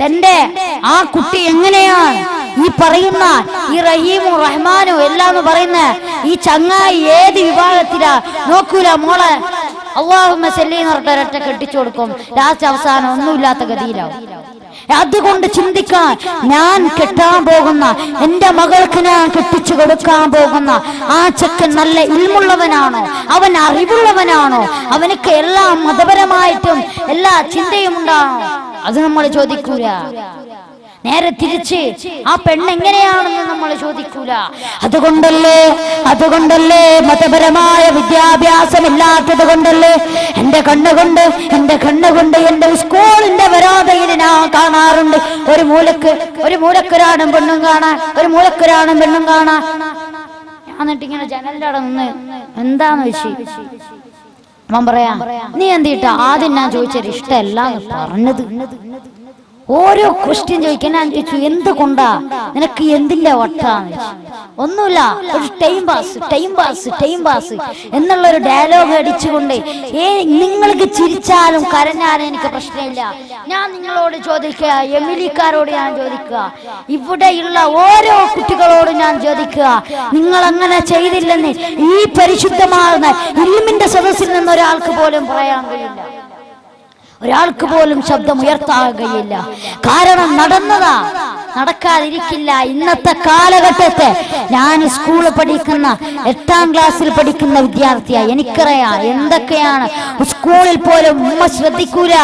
തന്റെ ആ കുട്ടി എങ്ങനെയാണ് ഈ പറയുന്ന ഈ റഹീമും റഹ്മാനും എല്ലാം പറയുന്ന ഈ ചങ്ങായി ഏത് വിഭാഗത്തിലാ? നോക്കൂല മോളെ. അള്ളാഹുമ്മ സെല്ലിന്ന് പറഞ്ഞ ഒരൊറ്റ കെട്ടിച്ചു കൊടുക്കും. ലാസ്റ്റ് അവസാനം ഒന്നുമില്ലാത്ത ഗതിയിലാവും. അതുകൊണ്ട് ചിന്തിക്കാൻ ഞാൻ കെട്ടാൻ പോകുന്ന എന്റെ മകൾക്ക് ഞാൻ കെട്ടിച്ചു കൊടുക്കാൻ പോകുന്ന ആ ചെക്കൻ നല്ല ഇൽമുള്ളവനാണോ? അവൻ അറിവുള്ളവനാണോ? അവനക്ക് എല്ലാ മതപരമായിട്ടും എല്ലാ ചിന്തയും ഉണ്ടാണോ? അത് നമ്മൾ ചോദിക്കൂല. നേരെ തിരിച്ച് ആ പെണ്ണ് എങ്ങനെയാണെന്ന് നമ്മൾ ചോദിക്കൂല. അതുകൊണ്ടല്ലേ അതുകൊണ്ടല്ലേ മതപരമായ വിദ്യാഭ്യാസം ഇല്ലാത്തത് കൊണ്ടല്ലേ എന്റെ കണ്ണുകൊണ്ട് എന്റെ കണ്ണുകൊണ്ട് എന്റെ സ്കൂളിന്റെ വരാതയിൽ ഞാൻ കാണാറുണ്ട്. ഒരു മൂലക്ക് ഒരു മൂലക്കൊരാണും പെണ്ണും കാണാൻ ഒരു മൂലക്കൊരാണും പെണ്ണും കാണാൻ. ഞാൻ എന്നിട്ട് ഇങ്ങനെ ജനലിന്റെ നിന്ന് എന്താന്ന് വെച്ച് അവൻ പറയാ നീ എന്തിട്ടാ ആദ്യം ഞാൻ ചോദിച്ചൊരു ഇഷ്ടമല്ല പറഞ്ഞത്. ഓരോ ക്വസ്റ്റ്യൻ ചോദിക്കാൻ ഞാൻ ചോദിച്ചു എന്തുകൊണ്ടാ? നിനക്ക് എന്തില്ല വട്ടാന്ന്. ഒന്നുമില്ല. ഒരു time pass time pass time pass എന്നുള്ള ഒരു ഡയലോഗ് അടിച്ചുകൊണ്ട് ഏ നിങ്ങൾക്ക് ചിരിച്ചാലും കരഞ്ഞാലും എനിക്ക് പ്രശ്നമില്ല. ഞാൻ നിങ്ങളോട് ചോദിക്കുക എമിലിക്കാരോട് ഞാൻ ചോദിക്കുക. ഇവിടെയുള്ള ഓരോ കുട്ടികളോട് ഞാൻ ചോദിക്കുക നിങ്ങൾ അങ്ങനെ ചെയ്തില്ലെന്ന് ഈ പരിശുദ്ധമാകുന്ന ഇൽമിന്റെ സദസ്സിൽ നിന്ന് ഒരാൾക്ക് പോലും പറയാൻ കഴിയില്ല. ഒരാൾക്ക് പോലും ശബ്ദം ഉയർത്താകുകയില്ല കാരണം നടന്നതാ. നടക്കാതിരിക്കില്ല. ഇന്നത്തെ കാലഘട്ടത്തെ ഞാൻ സ്കൂളിൽ പഠിക്കുന്ന എട്ടാം ക്ലാസ്സിൽ പഠിക്കുന്ന വിദ്യാർത്ഥിയാ. എനിക്കറിയാം എന്തൊക്കെയാണ്. സ്കൂളിൽ പോലും ഉമ്മ ശ്രദ്ധിക്കൂല.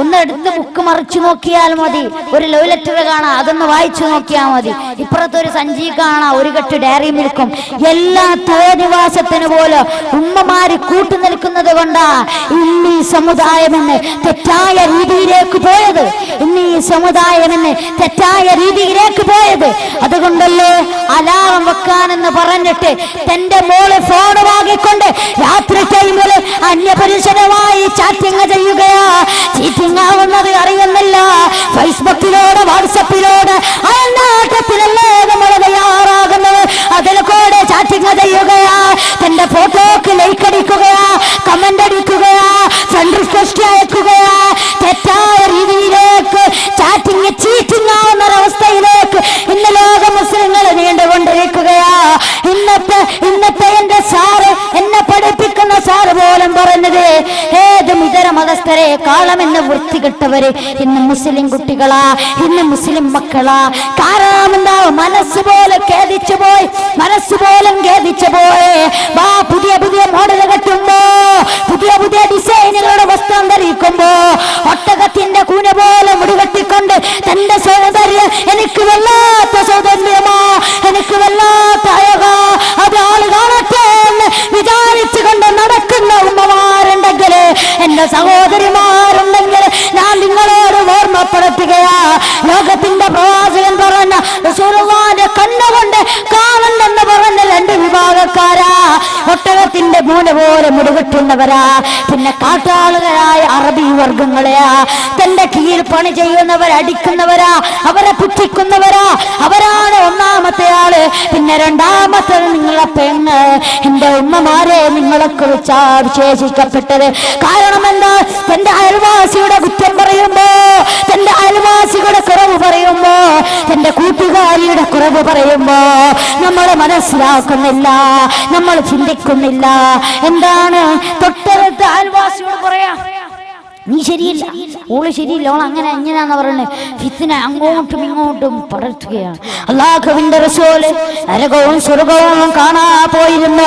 ഒന്ന് എടുത്ത് ബുക്ക് മറിച്ചു നോക്കിയാൽ മതി. ഒരു ലവ് ലെറ്റർ കാണാം. അതൊന്ന് വായിച്ചു നോക്കിയാൽ മതി. ഇപ്പുറത്തൊരു സഞ്ചി കാണാം. ഒരു കെട്ട് ഡയറി മിൽക്കും എല്ലാ തോന്നിവാസത്തിന് പോലും ഉമ്മമാര് കൂട്ടു നിൽക്കുന്നത് കൊണ്ടാ ഇന്ന് ഈ സമുദായമെന്ന് തെറ്റായ രീതിയിലേക്ക് പോയത്. ഇന്ന് ഈ സമുദായമെന്ന് തെറ്റായ രീതിയിലേക്ക് പോയത്. അതുകൊണ്ടല്ലേ അലാറം വെക്കാനെന്ന് പറഞ്ഞിട്ട് തന്റെ മോൾ ഫോൺ വാങ്ങിക്കൊണ്ട് രാത്രി ടൈമിൽ അന്യപുരുഷനുമായി ചാറ്റിങ് ചെയ്യുകയാ. ചീറ്റിംഗ് ആവുന്നത് അറിയുന്നില്ല. ഫേസ്ബുക്കിലൂടെ വാട്സപ്പിലൂടെ അയൽനാട്ടത്തിലല്ലേ നമ്മൾ തയ്യാറാകുന്നത്? അതിൽ കൂടെ ചാറ്റിങ് ചെയ്യുകയാ. തന്റെ ഫോട്ടോക്ക് ഇതര കാളമെന്ന വൃത്തി കെട്ടവരെ. ഇന്ന് മുസ്ലിം കുട്ടികളാ ഇന്ന് മുസ്ലിം മക്കളാ. കാരണം എന്താ മനസ്സ് പോലെ ഖേദിച്ചു പോയി. മനസ്സ് പോലും ഖേദിച്ചു പോയി. വാ പുതിയ പുതിയ മോഡൽ കെട്ടുമ്പോ പുതിയ പുതിയ ഡിസൈനുകളുടെ വസ്ത്രം ധരിക്കുമ്പോ ഒട്ടകത്തിന്റെ കൂന പോലെ മുടികെട്ടിക്കൊണ്ട് തന്റെ സൗന്ദര്യം എനിക്ക് വല്ലാത്ത സഹോദരിമാരുണ്ടെങ്കിൽ ഞാൻ നിങ്ങളോട് ഓർമ്മപ്പെടുത്തുകയാ. ലോകത്തിന്റെ പ്രവാചകൻ പറഞ്ഞ റസൂലുള്ളാഹിന്റെ കണ്ണുകൊണ്ട് കാണണ്ടെന്ന് പറഞ്ഞ രണ്ട് വിഭാഗക്കാരാ. ഒട്ടകത്തിന്റെ മൂല പോലെ മുടുകെട്ടുന്നവരാ. പിന്നെ കാട്ടാളുകളായ അറബി വർഗങ്ങളെയാ തന്റെ കീഴിൽ പണി ചെയ്യുന്നവർ അടിക്കുന്നവരാ. അവരെ പുച്ഛിക്കുന്നവരാ. അവരാണ് ഒന്നാമത്തെ ആൾ. പിന്നെ രണ്ടാമത്തെ നിങ്ങളെ പെണ്ണ്. എന്റെ ഉമ്മമാരെ നിങ്ങളെ കുറിച്ചാ വിശേഷിക്കപ്പെട്ടത്. കാരണം എന്താ തന്റെ അയൽവാസിയുടെ കുറ്റം പറയുമ്പോ തന്റെ അയൽവാസിയുടെ കുറവ് പറയുമ്പോ തന്റെ കൂട്ടുകാരിയുടെ കുറവ് പറയുമ്പോ നമ്മൾ മനസ്സിലാക്കുന്നില്ല നമ്മൾ ചിന്തിക്കുന്നില്ല. എന്താണ്? തൊട്ടടുത്ത അയൽവാസിയോട് പറയാ നീ ശരിയില്ല. ഓൾ ശരിയില്ല. ഓൾ അങ്ങനെ എങ്ങനെയാന്ന് പറയുന്നത് ഫിത്തിനെ അങ്ങോട്ടും ഇങ്ങോട്ടും പടർത്തുകയാണ്. അള്ളാഹുവിന്റെ റസോൽ നരകവും സ്വർഗവും കാണാ പോയിരുന്ന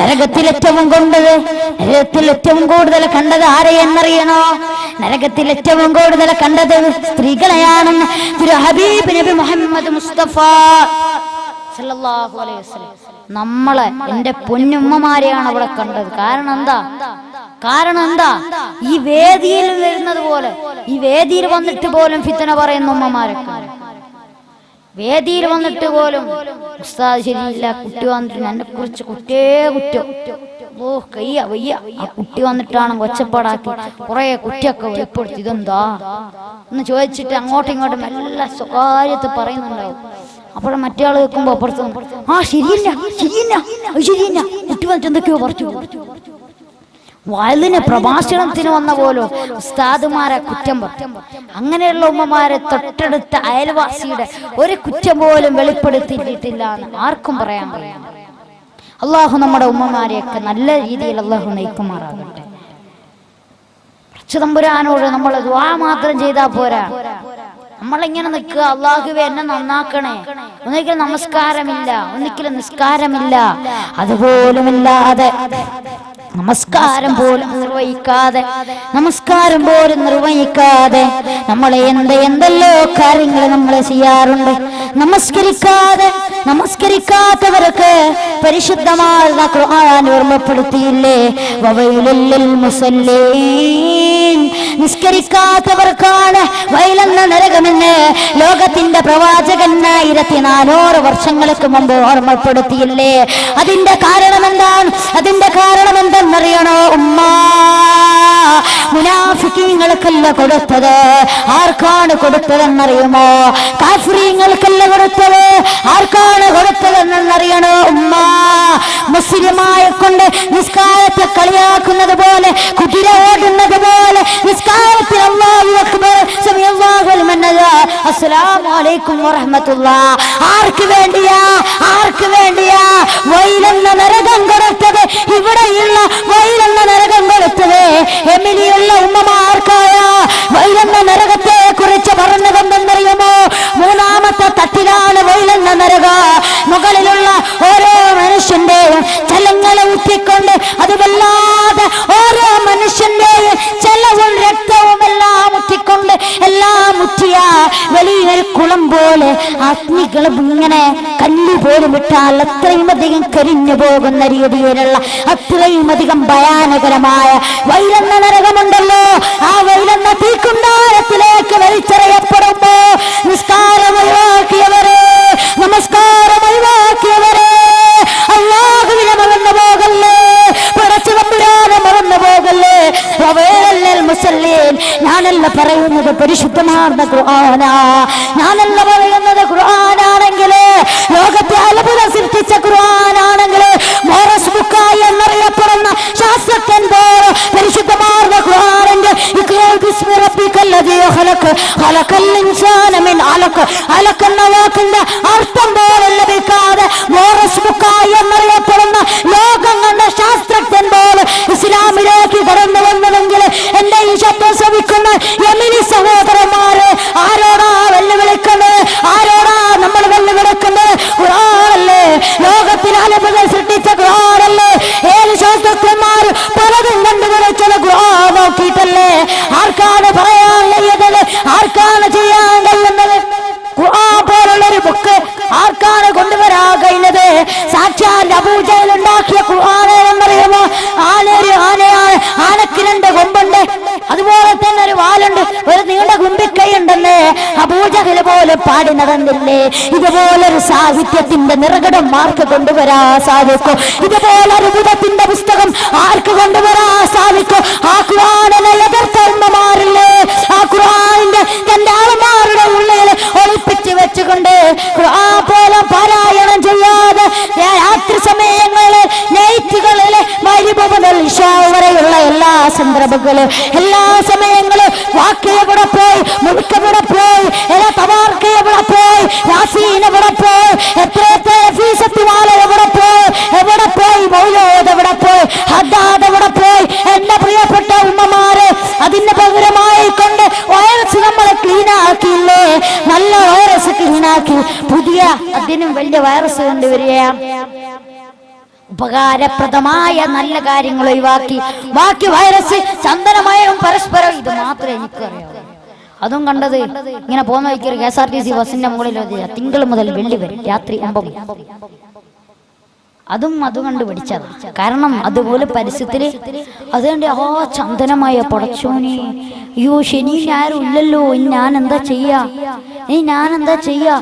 നരകത്തിൽ ഏറ്റവും കൊണ്ടത് നരകത്തിൽ ഏറ്റവും കൂടുതൽ കണ്ടത് ആരെ എന്നറിയണോ? നരകത്തിൽ ഏറ്റവും കൂടുതൽ കണ്ടത് സ്ത്രീകളെയാണെന്ന് തിരു ഹബീബ് നബി മുഹമ്മദ് മുസ്തഫ നമ്മളെ എന്റെ പൊന്നുമ്മമാരെയാണ് അവിടെ കണ്ടത്. കാരണം എന്താ? കാരണം എന്താ? ഈ വേദിയിൽ വരുന്നത് പോലെ ഈ വേദിയിൽ വന്നിട്ട് പോലും ഫിത്തന പറയുന്നു ഉമ്മമാരൊക്കെ. വേദിയിൽ വന്നിട്ട് പോലും ഉസ്താദ് ശരിയില്ല കുട്ടി വന്നിട്ട് എന്നെ കുറിച്ച് കുറ്റേ കുറ്റം. ഓ കയ്യ വയ്യ. ആ കുട്ടി വന്നിട്ടാണ് ഒച്ചപ്പാടാക്കി കുറെ കുറ്റിയൊക്കെ വെളിപ്പെടുത്തി. ഇതെന്താ? എന്ന് ചോദിച്ചിട്ട് അങ്ങോട്ടും ഇങ്ങോട്ടും നല്ല സ്വകാര്യത്തിൽ പറയുന്നുണ്ടാവും. അപ്പോൾ മറ്റേ ആൾ കേൾക്കുമ്പോ അപ്പുറത്ത് ആ ശരിയില്ല ശരിയില്ല ശരിയില്ല. കുട്ടി വന്നിട്ട് എന്തൊക്കെയോ പറിച്ചു. വയലിന് പ്രഭാഷണത്തിന് വന്ന പോലും ഉസ്താദുമാരെ കുറ്റം പറയും. അങ്ങനെയുള്ള ഉമ്മമാരെ തൊട്ടടുത്ത അയൽവാസിയുടെ ഒരു കുറ്റം പോലും വെളിപ്പെടുത്തിയിട്ടില്ല എന്ന് ആർക്കും പറയാൻ പറയാം അള്ളാഹു നമ്മുടെ ഉമ്മമാരെയൊക്കെ നല്ല രീതിയിൽ അള്ളാഹു നയിക്കുമാറാകട്ടെ. തമ്പുരാനോട് നമ്മൾ ദ്വാ മാത്രം ചെയ്താൽ പോരാ. നമ്മളിങ്ങനെ നിൽക്കുക. അള്ളാഹുവെ എന്നെ നന്നാക്കണേ. ഒന്നിക്കലും നമസ്കാരമില്ല. ഒന്നിക്കലും നിസ്കാരമില്ല. അതുപോലുമില്ലാതെ നമസ്കാരം പോലും നിർവഹിക്കാതെ നമസ്കാരം പോലും നിർവഹിക്കാതെ നമ്മളെ എന്ത് എന്തെല്ലോ കാര്യങ്ങൾ നമ്മൾ ചെയ്യാറുണ്ട്. നമസ്കരിക്കാതെ നമസ്കരിക്കാത്തവർക്ക് പരിശുദ്ധമായ ഓർമ്മപ്പെടുത്തിയില്ലേ? വവയിലല്ലേ മുസല്ലീൻ. നിസ്കരിക്കാത്തവർക്കാണ് വയലെന്ന നരകമെന്ന് ലോകത്തിന്റെ പ്രവാചകൻ ആയിരത്തി നാനൂറ് വർഷങ്ങൾക്ക് മുമ്പ് ഓർമ്മപ്പെടുത്തിയില്ലേ? അതിന്റെ കാരണം എന്താണ് അതിന്റെ കാരണം എന്തെന്നറിയണോ ഉമ്മ? മുനാഫിക്കീങ്ങൾക്കല്ല കൊടുത്തത്. ആർക്കാണ് കൊടുത്തതെന്നറിയുമോ? കാഫ്രീങ്ങൾക്കല്ല കൊടുത്തത്. ആർക്കാണ് കൊടുത്തതെന്നറിയണോ? ഉമ്മ മുസ്ലിമായ കൊണ്ട് നിസ്കാരത്തെ കളിയാക്കുന്നത് പോലെ കുതിര ഓടുന്നത് പോലെ നിസ്കാരത്തിൽ ആർക്ക് വേണ്ടിയാ? ആർക്ക് വേണ്ടിയാ? വൈലെന്ന നരകം കൊടുത്തത്. ഇവിടെയുള്ള വൈലെന്ന നരകം കൊടുത്തത്. എമിലിയുള്ള ഉമ്മമാർക്കായ വൈലെന്ന നരകത്തെ കുറിച്ച് പറഞ്ഞതെന്തെന്നറിയുമോ? മൂന്നാമത്തെ തട്ടിലാണ് വൈലെന്ന നരക. മുകളിലുള്ള ഓരോ മനുഷ്യന്റെയും ചലങ്ങളെ ഊറ്റിക്കൊണ്ട് അത് വല്ലാതെ ഓരോ മനുഷ്യന്റെയും ചെലവും രക്തവും എല്ലാം ഉത്തിക്കൊണ്ട് എല്ലാം ഉറ്റിയ വലിയൊരു കുളം പോലെ അഗ്നികളും ഇങ്ങനെ പോലും ഇട്ടാൽ അത്രയും അധികം കരിഞ്ഞു പോകുന്ന രീതിയിലുള്ള അത്രയും അധികം ഭയാനകരമായ വൈലെന്ന നരകമുണ്ടല്ലോ. ആ വൈലെന്ന തീക്കുണ്ടാരത്തിലേക്ക് വലിച്ചെറിയപ്പെടുമ്പോ നിസ്കാരം നമസ്കാരം ഞാനല്ല പറയുന്നത് പരിശുദ്ധമാർന്ന ഖുർആനാ. ഞാനല്ല പറയുന്നത് ഖുർആനാണെങ്കിൽ ലോകത്തെ അത്ഭുതം സൃഷ്ടിച്ച ഖുർആനാണെങ്കിൽ മോറസ് ബുക്കായി എന്നറിയപ്പെടുന്ന ശാസ്ത്രജ്ഞൻ പരിശുദ്ധമാർന്ന മിൻ അലഖ. വാക്കിന്റെ അർത്ഥം പോലും ലഭിക്കാതെ മോറസ് ബുക്കായി എന്നറിയപ്പെടുന്ന ലോകം കണ്ട ശാസ്ത്രജ്ഞൻ പോലെ ഇസ്ലാമിലേക്ക് കടന്നു ശബ്ദം ശ്രമിക്കുന്ന യമിനി സഹോദരന്മാരെ ആരോടാ വെല്ലുവിളിക്കുന്നത് ആരോടാ നമ്മൾ വെല്ലുവിളിക്കുന്നത് ഖുറാനല്ലേ ലോകത്തിന് അത്ഭുതം സൃഷ്ടിച്ച ഖുറാനല്ലേ ഏത് ശാസ്ത്രജ്ഞന്മാർ പലതും കണ്ടുപിടിച്ചത് ഖുറാൻ നോക്കിയിട്ടല്ലേ. ആർക്കാണ് പറയാൻ അബൂജഹൽ പോലെ പാടി നടന്നില്ലേ ഇതുപോലൊരു സാഹിത്യത്തിന്റെ നിറകടം ആർക്ക് കൊണ്ടുവരാൻ സാധിക്കും? ഇതുപോലെ അത്ഭുതത്തിന്റെ പുസ്തകം ആർക്ക് കൊണ്ടുവരാൻ സാധിക്കും? ആ വരെയുള്ള എല്ലാ സന്ദർഭങ്ങളും എല്ലാ സമയങ്ങളും വാക്കിയവിടെ പോയി മുഴുക്കവിടെ പോയി എല്ലാ തവാർക്ക് എവിടെ പോയി യാസീൻ എവിടെ പോയി എത്ര എവിടെ പോയി എവിടെ പോയി മൗലോദ് എവിടെ പോയി ഹദാദ് എവിടെ പോയി എന്റെ പ്രിയപ്പെട്ട ഉമ്മമാര് അതിന് പകരമായി കൊണ്ട് വൈറസ് നമ്മളെ ക്ലീൻ ആക്കിയില്ലേ? നല്ല വൈറസ് ക്ലീൻ ആക്കി. പുതിയ അതിനും വലിയ വൈറസ് കൊണ്ടുവരികയാണ്. ഉപകാരപ്രദമായ നല്ല കാര്യങ്ങൾ ഒഴിവാക്കി. ബാക്കി വൈറസ് ചന്ദനമയവും പരസ്പരം ഇത് മാത്രമേ എനിക്കറിയാവൂ അതും കണ്ടത് ഇങ്ങനെ പോകുന്ന വഴിക്കൊരു K S R T C ബസിന്റെ മുകളിൽ തിങ്കൾ മുതൽ വെള്ളി വരെ രാത്രി. അതും അത് കണ്ട് കാരണം അതുപോലെ പരസ്യത്തിൽ അതുകൊണ്ട് ആ ചന്ദനമായ പടച്ചോനെ. അയ്യോ ശനി ആരും ഇല്ലല്ലോ. ഇനി ഞാൻ എന്താ ചെയ്യാ? ഇനി ഞാൻ എന്താ ചെയ്യാ?